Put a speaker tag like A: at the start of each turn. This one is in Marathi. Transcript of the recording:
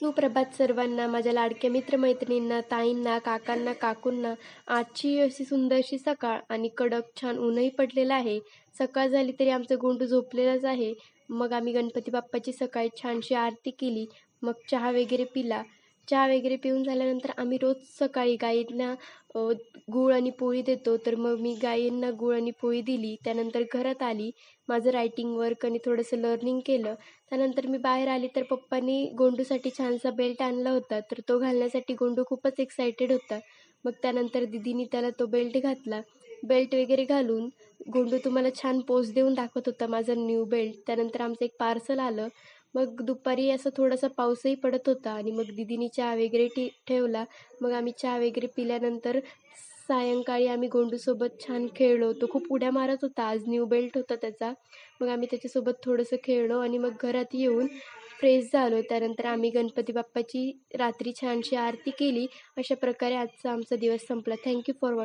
A: सुप्रभात सर्वांना माझ्या लाडक्या मित्रमैत्रिणींना ताईंना काकांना काकूंना आजची अशी सुंदरशी सकाळ आणि कडक छान ऊनही पडलेलं आहे. सकाळ झाली तरी आमचं गोंडू झोपलेलंच आहे. मग आम्ही गणपती बाप्पाची सकाळी छानशी आरती केली. मग चहा वगैरे पिला. चहा वगैरे पिऊन झाल्यानंतर आम्ही रोज सकाळी गाईंना गूळ आणि पोळी देतो. तर मग मी गाईंना गूळ आणि पोळी दिली. त्यानंतर घरात आली. माझं रायटिंग वर्क आणि थोडंसं लर्निंग केलं. त्यानंतर मी बाहेर आली तर पप्पांनी गोंडूसाठी छानसा बेल्ट आणला होता. तर तो घालण्यासाठी गोंडू खूपच एक्सायटेड होता. मग त्यानंतर दिदीनी त्याला तो बेल्ट घातला. बेल्ट वगैरे घालून गोंडू तुम्हाला छान पोज देऊन दाखवत होता माझा न्यू बेल्ट त्यानंतर आमचं एक पार्सल आलं. मग दुपारी असं थोडासा पाऊसही पडत होता आणि मग दिदीनी चहा वगैरे टी ठेवला. मग आम्ही चहा वगैरे पिल्यानंतर सायंकाळी आम्ही गोंडूसोबत छान खेळलो तो खूप उड्या मारत होता. आज न्यू बेल्ट होता त्याचा. मग आम्ही त्याच्यासोबत थोडंसं खेळलो आणि मग घरात येऊन फ्रेश झालो. त्यानंतर आम्ही गणपती बाप्पाची रात्री छानशी आरती केली. अशा प्रकारे आजचा आमचा दिवस संपला. Thank you for watch